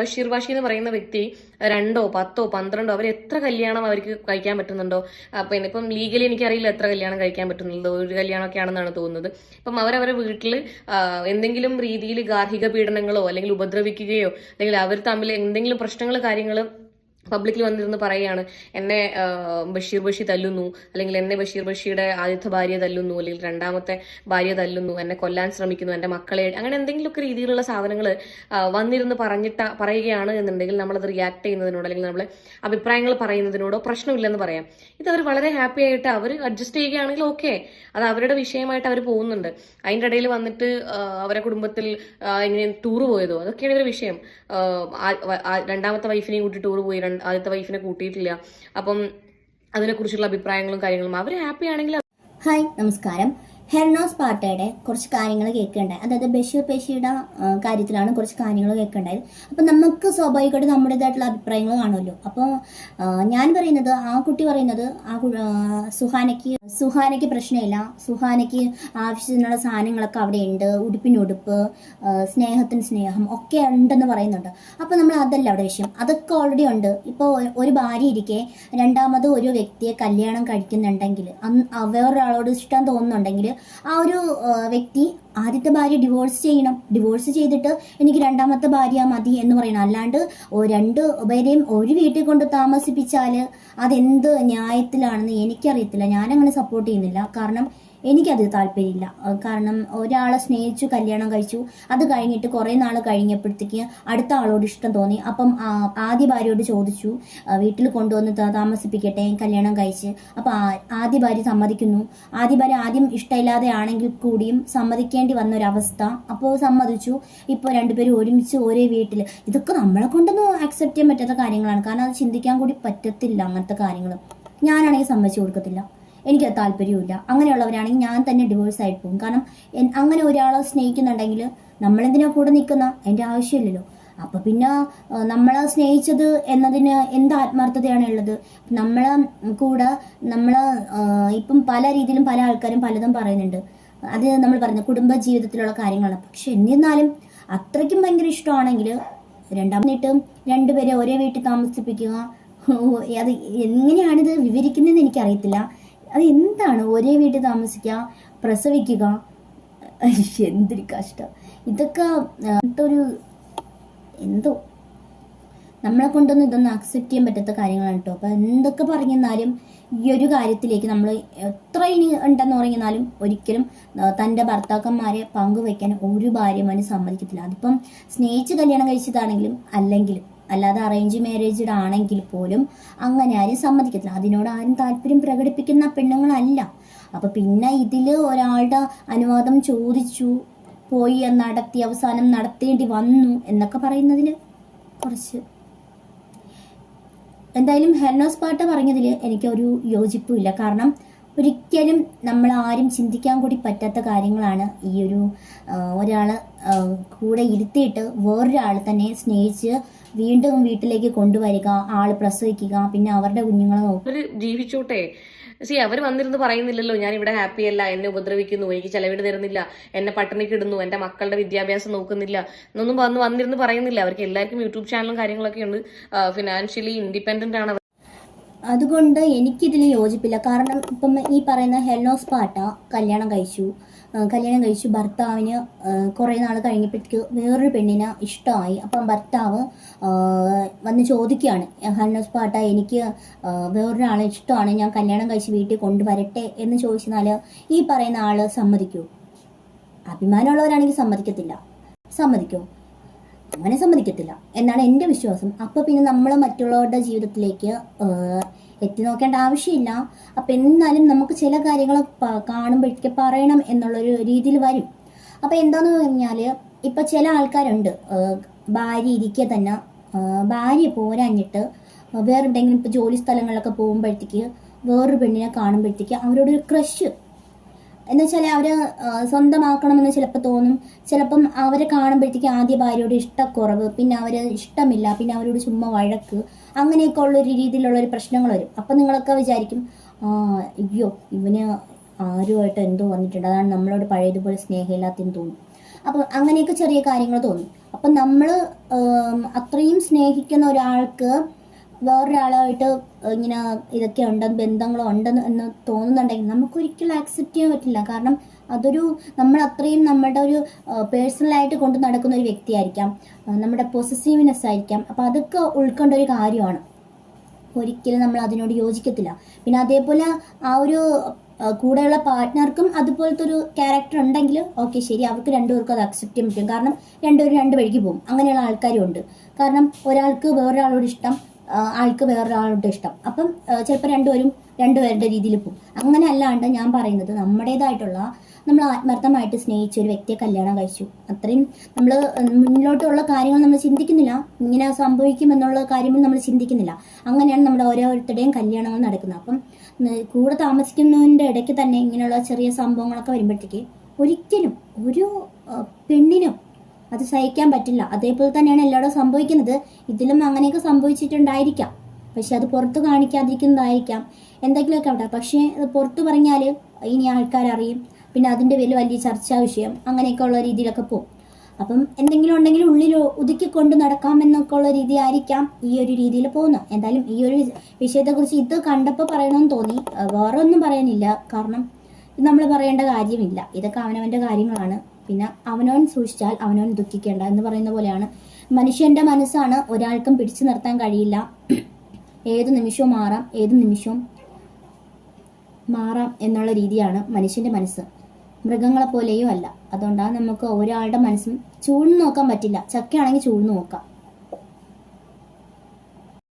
ബഷീർ ബാഷി എന്ന് പറയുന്ന വ്യക്തി രണ്ടോ പത്തോ പന്ത്രണ്ടോ അവർ എത്ര കല്യാണം അവർക്ക് കഴിക്കാൻ പറ്റുന്നുണ്ടോ? പിന്നെ ഇപ്പം ലീഗലി എനിക്കറിയില്ല എത്ര കല്യാണം കഴിക്കാൻ പറ്റുന്നുണ്ടോ. ഒരു കല്യാണമൊക്കെ ആണെന്നാണ് തോന്നുന്നത്. ഇപ്പം അവരവരെ വീട്ടിൽ എന്തെങ്കിലും രീതിയിൽ ഗാർഹിക പീഡനങ്ങളോ അല്ലെങ്കിൽ ഉപദ്രവിക്കുകയോ അല്ലെങ്കിൽ അവർ തമ്മിൽ എന്തെങ്കിലും പ്രശ്നങ്ങൾ കാര്യങ്ങൾ പബ്ലിക്കിൽ വന്നിരുന്ന് പറയുകയാണ് എന്നെ ബഷീർ ബഷി തല്ലുന്നു അല്ലെങ്കിൽ എന്നെ ബഷീർ ബഷിയുടെ ആദ്യത്തെ ഭാര്യ തല്ലുന്നു അല്ലെങ്കിൽ രണ്ടാമത്തെ ഭാര്യ തല്ലുന്നു എന്നെ കൊല്ലാൻ ശ്രമിക്കുന്നു എന്റെ മക്കളെ അങ്ങനെ എന്തെങ്കിലുമൊക്കെ രീതിയിലുള്ള സാധനങ്ങൾ വന്നിരുന്ന് പറഞ്ഞിട്ട പറയുകയാണ് എന്നുണ്ടെങ്കിൽ നമ്മളത് റിയാക്ട് ചെയ്യുന്നതിനോട് അല്ലെങ്കിൽ നമ്മൾ അഭിപ്രായങ്ങൾ പറയുന്നതിനോടോ പ്രശ്നമില്ലെന്ന് പറയാം. ഇത് അവർ വളരെ ഹാപ്പി ആയിട്ട് അവർ അഡ്ജസ്റ്റ് ചെയ്യുകയാണെങ്കിൽ ഓക്കെ അത് അവരുടെ വിഷയമായിട്ട് അവർ പോകുന്നുണ്ട്. അതിന്റെ ഇടയിൽ വന്നിട്ട് അവരെ കുടുംബത്തിൽ ഇങ്ങനെ ടൂർ പോയതോ? അതൊക്കെയാണ് ഒരു വിഷയം. രണ്ടാമത്തെ വൈഫിനെയും കൂട്ടി ടൂർ പോയി ആദ്യത്തെ വൈഫിനെ കൂട്ടിയിട്ടില്ല. അപ്പം അതിനെക്കുറിച്ചുള്ള അഭിപ്രായങ്ങളും കാര്യങ്ങളും. അവർ ഹാപ്പി ആണെങ്കിൽ ഹായ് നമസ്കാരം. ഹെർണോസ് പാട്ടയുടെ കുറച്ച് കാര്യങ്ങൾ കേൾക്കുകയുണ്ടായി അതായത് ബഷീർ പേശിയുടെ കാര്യത്തിലാണ് കുറച്ച് കാര്യങ്ങൾ കേൾക്കേണ്ടായത്. അപ്പം നമുക്ക് സ്വാഭാവികമായിട്ട് നമ്മുടേതായിട്ടുള്ള അഭിപ്രായങ്ങൾ കാണുമല്ലോ. അപ്പോൾ ഞാൻ പറയുന്നത് ആ കുട്ടി പറയുന്നത് ആ സുഹാനയ്ക്ക് സുഹാനയ്ക്ക് പ്രശ്നമില്ല. സുഹാനയ്ക്ക് ആവശ്യത്തിനുള്ള സാധനങ്ങളൊക്കെ അവിടെ ഉണ്ട്. ഉടുപ്പിനുടുപ്പ് സ്നേഹത്തിന് സ്നേഹം ഒക്കെ ഉണ്ടെന്ന് പറയുന്നുണ്ട്. അപ്പോൾ നമ്മൾ അതല്ല അവിടെ വിഷയം. അതൊക്കെ ഓൾറെഡി ഉണ്ട്. ഇപ്പോൾ ഒരു ഭാര്യ ഇരിക്കെ രണ്ടാമത് ഒരു വ്യക്തിയെ കല്യാണം കഴിക്കുന്നുണ്ടെങ്കിൽ വേറൊരാളോട് ഇഷ്ടം തോന്നുന്നുണ്ടെങ്കിൽ ആ ഒരു വ്യക്തി ആദ്യത്തെ ഭാര്യ ഡിവോഴ്സ് ചെയ്യണം. ഡിവോഴ്സ് ചെയ്തിട്ട് എനിക്ക് രണ്ടാമത്തെ ഭാര്യ മതി എന്ന് പറയണം. അല്ലാണ്ട് രണ്ട് പേരെയും ഒരു വീട്ടിൽ കൊണ്ട് താമസിപ്പിച്ചാൽ അതെന്ത് ന്യായത്തിലാണെന്ന് എനിക്കറിയത്തില്ല. ഞാനങ്ങനെ സപ്പോർട്ട് ചെയ്യുന്നില്ല. കാരണം എനിക്കത് താല്പര്യമില്ല. കാരണം ഒരാളെ സ്നേഹിച്ചു കല്യാണം കഴിച്ചു അത് കഴിഞ്ഞിട്ട് കുറേ നാൾ കഴിഞ്ഞപ്പോഴത്തേക്ക് അടുത്ത ആളോട് ഇഷ്ടം തോന്നി. അപ്പം ആദ്യ ഭാര്യയോട് ചോദിച്ചു വീട്ടിൽ കൊണ്ടുവന്ന് താമസിപ്പിക്കട്ടെ കല്യാണം കഴിച്ച്. അപ്പം ആദ്യ ഭാര്യ സമ്മതിക്കുന്നു. ആദ്യ ഭാര്യ ആദ്യം ഇഷ്ടമില്ലാതെ ആണെങ്കിൽ കൂടിയും സമ്മതിക്കേണ്ടി വന്ന ഒരവസ്ഥ അപ്പോൾ സമ്മതിച്ചു. ഇപ്പോൾ രണ്ടുപേരും ഒരുമിച്ച് ഒരേ വീട്ടിൽ ഇതൊക്കെ നമ്മളെ കൊണ്ടൊന്നും അക്സെപ്റ്റ് ചെയ്യാൻ പറ്റാത്ത കാര്യങ്ങളാണ്. കാരണം അത് ചിന്തിക്കാൻ കൂടി പറ്റത്തില്ല അങ്ങനത്തെ കാര്യങ്ങൾ ഞാനാണെങ്കിൽ സമ്മതിച്ചു കൊടുക്കത്തില്ല. എനിക്കത് താല്പര്യമില്ല അങ്ങനെയുള്ളവരാണെങ്കിൽ ഞാൻ തന്നെ ഡിവോഴ്സ് ആയിട്ട് പോകും. കാരണം അങ്ങനെ ഒരാളെ സ്നേഹിക്കുന്നുണ്ടെങ്കിൽ നമ്മളെന്തിനാ കൂടെ നിൽക്കുന്ന? എന്റെ ആവശ്യമില്ലല്ലോ. അപ്പോൾ പിന്നെ നമ്മളെ സ്നേഹിച്ചത് എന്നതിന് എന്ത് ആത്മാർത്ഥതയാണ് ഉള്ളത്? നമ്മളെ കൂടെ നമ്മളെ ഇപ്പം പല രീതിയിലും പല ആൾക്കാരും പലതും പറയുന്നുണ്ട്. അത് നമ്മൾ പറഞ്ഞ കുടുംബ ജീവിതത്തിലുള്ള കാര്യങ്ങളാണ്. പക്ഷെ എന്നിരുന്നാലും അത്രയ്ക്കും ഭയങ്കര ഇഷ്ടമാണെങ്കിൽ രണ്ടാമതായിട്ട് രണ്ടുപേരെ ഒരേ വീട്ടിൽ താമസിപ്പിക്കുക അത് എങ്ങനെയാണിത് വിവരിക്കുന്നതെന്ന് എനിക്കറിയത്തില്ല. അത് എന്താണ് ഒരേ വീട്ടിൽ താമസിക്കുക പ്രസവിക്കുക? എന്തൊരു കഷ്ടം. ഇതൊക്കെ ഒരു എന്തോ. നമ്മളെ കൊണ്ടൊന്നും ഇതൊന്നും അക്സെപ്റ്റ് ചെയ്യാൻ പറ്റാത്ത കാര്യങ്ങളാണ് കേട്ടോ അപ്പം എന്തൊക്കെ പറഞ്ഞെന്നാലും ഈ ഒരു കാര്യത്തിലേക്ക് നമ്മൾ എത്ര ഇനി ഉണ്ടെന്ന് പറഞ്ഞാലും ഒരിക്കലും തന്റെ ഭർത്താക്കന്മാരെ പങ്കുവയ്ക്കാൻ ഒരു ഭാര്യമാരും സമ്മതിക്കത്തില്ല. അതിപ്പം സ്നേഹിച്ച് കല്യാണം കഴിച്ചതാണെങ്കിലും അല്ലെങ്കിലും അല്ലാതെ അറേഞ്ച് മാരേജ്ഡ് ആണെങ്കിൽ പോലും അങ്ങനെ ആരും സമ്മതിക്കത്തില്ല. അതിനോട് ആരും താല്പര്യം പ്രകടിപ്പിക്കുന്ന പെണ്ണുങ്ങളല്ല. അപ്പം പിന്നെ ഇതിൽ ഒരാളുടെ അനുവാദം ചോദിച്ചു പോയി നടത്തി അവസാനം നടത്തേണ്ടി വന്നു എന്നൊക്കെ പറയുന്നതിൽ കുറച്ച്. എന്തായാലും ഹെർണോസ് പാട്ട പറഞ്ഞതിൽ എനിക്കൊരു യോജിപ്പുമില്ല കാരണം ഒരിക്കലും നമ്മൾ ആരും ചിന്തിക്കാൻ കൂടി പറ്റാത്ത കാര്യങ്ങളാണ് ഈ ഒരു ഒരാൾ കൂടെ ഇരുത്തിയിട്ട് വേറൊരാൾ തന്നെ സ്നേഹിച്ച് വീണ്ടും വീട്ടിലേക്ക് കൊണ്ടുവരിക ആൾ പ്രസവിക്കുക പിന്നെ അവരുടെ കുഞ്ഞുങ്ങളെ അവർ ജീവിച്ചോട്ടെ. സി അവർ വന്നിരുന്ന് പറയുന്നില്ലല്ലോ ഞാൻ ഇവിടെ ഹാപ്പി അല്ല എന്നെ ഉപദ്രവിക്കുന്നു എനിക്ക് ചെലവിട് തരുന്നില്ല എന്നെ പട്ടിണിക്ക് ഇടുന്നു എന്റെ മക്കളുടെ വിദ്യാഭ്യാസം നോക്കുന്നില്ല. എന്നൊന്നും വന്ന് വന്നിരുന്ന് പറയുന്നില്ല. അവർക്ക് എല്ലാവർക്കും യൂട്യൂബ് ചാനലും കാര്യങ്ങളൊക്കെ ഉണ്ട് ഫിനാൻഷ്യലി ഇൻഡിപെൻഡന്റ് ആണ് അതുകൊണ്ട് എനിക്കിതിൽ യോജിപ്പില്ല. കാരണം ഇപ്പം ഈ പറയുന്ന ഹെൽനോസ് പാട്ട കല്യാണം കഴിച്ചു. കല്യാണം കഴിച്ചു. ഭർത്താവിന് കുറേ നാൾ കഴിഞ്ഞപ്പോഴത്തേക്ക് വേറൊരു പെണ്ണിനെ ഇഷ്ടമായി. അപ്പം ഭർത്താവ് വന്ന് ചോദിക്കുകയാണ് ഹെൽനോസ് പാട്ട എനിക്ക് വേറൊരാളെ ഇഷ്ടമാണ്. ഞാൻ കല്യാണം കഴിച്ച് വീട്ടിൽ കൊണ്ടുവരട്ടെ? എന്ന് ചോദിച്ചാൽ ഈ പറയുന്ന ആൾ സമ്മതിക്കൂ. അഭിമാനമുള്ളവരാണെങ്കിൽ സമ്മതിക്കത്തില്ല. സമ്മതിക്കോ. അങ്ങനെ സമ്മതിക്കത്തില്ല. എന്നാണ് എന്റെ വിശ്വാസം. അപ്പോൾ പിന്നെ നമ്മൾ മറ്റുള്ളവരുടെ ജീവിതത്തിലേക്ക് എത്തി നോക്കേണ്ട ആവശ്യമില്ല. അപ്പം എന്നാലും നമുക്ക് ചില കാര്യങ്ങൾ കാണുമ്പോഴേക്ക് പറയണം എന്നുള്ളൊരു രീതിയിൽ വരും. അപ്പം എന്താന്ന് പറഞ്ഞാൽ ഇപ്പം ചില ആൾക്കാരുണ്ട്. ഭാര്യ ഇരിക്കെ തന്നെ ഭാര്യ പോരാഞ്ഞിട്ട് വേറെ എന്തെങ്കിലും ഇപ്പോൾ ജോലി സ്ഥലങ്ങളിലൊക്കെ പോകുമ്പോഴത്തേക്ക് വേറൊരു പെണ്ണിനെ കാണുമ്പോഴത്തേക്ക് അവരോടൊരു ക്രഷ് എന്ന് വെച്ചാൽ അവർ ആ, സ്വന്തമാക്കണമെന്ന് ചിലപ്പോൾ തോന്നും. ചിലപ്പം അവരെ കാണുമ്പോഴത്തേക്ക് ആദ്യ ഭാര്യയോട് ഇഷ്ടക്കുറവ് പിന്നെ അവർ ഇഷ്ടമില്ല പിന്നെ അവരോട് ചുമ്മാ വഴക്ക് അങ്ങനെയൊക്കെ ഉള്ള ഒരു രീതിയിലുള്ള ഒരു പ്രശ്നങ്ങൾ വരും. അപ്പം നിങ്ങളൊക്കെ വിചാരിക്കും അയ്യോ ഇവന് ആരുമായിട്ട് എന്തോ വന്നിട്ടുണ്ട്. അതാണ് നമ്മളോട് പഴയതുപോലെ സ്നേഹമില്ലാത്തെന്ന് തോന്നും. അപ്പം അങ്ങനെയൊക്കെ ചെറിയ കാര്യങ്ങൾ തോന്നും. അപ്പം നമ്മൾ അത്രയും സ്നേഹിക്കുന്ന ഒരാൾക്ക് വേറൊരാളായിട്ട് ഇങ്ങനെ ഇതൊക്കെ ഉണ്ടെന്ന് ബന്ധങ്ങളോ ഉണ്ടെന്ന് എന്ന് തോന്നുന്നുണ്ടെങ്കിൽ നമുക്കൊരിക്കലും ആക്സെപ്റ്റ് ചെയ്യാൻ പറ്റില്ല. കാരണം അതൊരു നമ്മൾ അത്രയും നമ്മുടെ ഒരു പേഴ്സണലായിട്ട് കൊണ്ട് നടക്കുന്ന ഒരു വ്യക്തിയായിരിക്കാം. നമ്മുടെ പൊസസീവ്നെസ് ആയിരിക്കാം. അപ്പം അതൊക്കെ ഉൾക്കൊണ്ട ഒരു കാര്യമാണ്. ഒരിക്കലും നമ്മൾ അതിനോട് യോജിക്കത്തില്ല. പിന്നെ അതേപോലെ ആ ഒരു കൂടെയുള്ള പാർട്ട്ണർക്കും അതുപോലത്തെ ഒരു ക്യാരക്ടർ ഉണ്ടെങ്കിൽ ഓക്കെ ശരി അവർക്ക് രണ്ടുപേർക്കും അത് അക്സെപ്റ്റ് ചെയ്യാൻ പറ്റും. കാരണം രണ്ടുപേരും രണ്ട് വഴിക്ക് പോകും. അങ്ങനെയുള്ള ആൾക്കാരും ഉണ്ട്. കാരണം ഒരാൾക്ക് വേറൊരാളോട് ഇഷ്ടം ആൾക്ക് വേറൊരാളുടെ ഇഷ്ടം. അപ്പം ചിലപ്പോൾ രണ്ടുപേരും രണ്ടുപേരുടെ രീതിയിൽ പോകും അങ്ങനെ അല്ലാണ്ട് ഞാൻ പറയുന്നത് നമ്മുടേതായിട്ടുള്ള നമ്മൾ ആത്മാർത്ഥമായിട്ട് സ്നേഹിച്ച ഒരു വ്യക്തിയെ കല്യാണം കഴിച്ചു. അത്രയും നമ്മൾ മുന്നിലോട്ടുള്ള കാര്യങ്ങൾ നമ്മൾ ചിന്തിക്കുന്നില്ല. ഇങ്ങനെ സംഭവിക്കുമെന്നുള്ള കാര്യങ്ങൾ നമ്മൾ ചിന്തിക്കുന്നില്ല. അങ്ങനെയാണ് നമ്മുടെ ഓരോരുത്തരുടെയും കല്യാണങ്ങൾ നടക്കുന്നത്. അപ്പം കൂടെ താമസിക്കുന്നതിന്റെ ഇടയ്ക്ക് തന്നെ ഇങ്ങനെയുള്ള ചെറിയ സംഭവങ്ങളൊക്കെ വരുമ്പോഴത്തേക്ക് ഒരിക്കലും ഒരു പെണ്ണിനും അത് സഹിക്കാൻ പറ്റില്ല. അതേപോലെ തന്നെയാണ് എല്ലായിടും സംഭവിക്കുന്നത്. ഇതിലും അങ്ങനെയൊക്കെ സംഭവിച്ചിട്ടുണ്ടായിരിക്കാം. പക്ഷെ അത് പുറത്ത് കാണിക്കാതിരിക്കുന്നതായിരിക്കാം. എന്തെങ്കിലുമൊക്കെ ഉണ്ടാകും പക്ഷേ അത് പുറത്ത് പറഞ്ഞാൽ ഇനി ആൾക്കാരറിയും പിന്നെ അതിന്റെ പേരിൽ വലിയ ചർച്ചാ വിഷയം. അങ്ങനെയൊക്കെ ഉള്ള രീതിയിലൊക്കെ പോകും അപ്പം എന്തെങ്കിലും ഉണ്ടെങ്കിൽ ഉള്ളിൽ ഒതുക്കിക്കൊണ്ട് നടക്കാം എന്നൊക്കെ ഉള്ള രീതി ആയിരിക്കാം ഈ ഒരു രീതിയിൽ പോകുന്നത്. എന്തായാലും ഈ ഒരു വിഷയത്തെക്കുറിച്ച് ഇത് കണ്ടപ്പോൾ പറയണമെന്ന് തോന്നി. വേറെ ഒന്നും പറയാനില്ല. കാരണം നമ്മൾ പറയേണ്ട കാര്യമില്ല. ഇതൊക്കെ അവനവന്റെ കാര്യങ്ങളാണ്. പിന്നെ അവനവൻ സൂക്ഷിച്ചാൽ അവനവൻ ദുഃഖിക്കേണ്ട എന്ന് പറയുന്ന പോലെയാണ്. മനുഷ്യന്റെ മനസ്സാണ് ഒരാൾക്കും പിടിച്ചു നിർത്താൻ കഴിയില്ല. ഏത് നിമിഷവും മാറാം ഏത് നിമിഷവും മാറാം എന്നുള്ള രീതിയാണ് മനുഷ്യന്റെ മനസ്സ്. മൃഗങ്ങളെ അല്ല. അതുകൊണ്ടാണ് നമുക്ക് ഒരാളുടെ മനസ്സും ചൂഴ്ന്നു നോക്കാൻ പറ്റില്ല. ചക്കയാണെങ്കിൽ ചൂഴ്ന്നു നോക്കാം.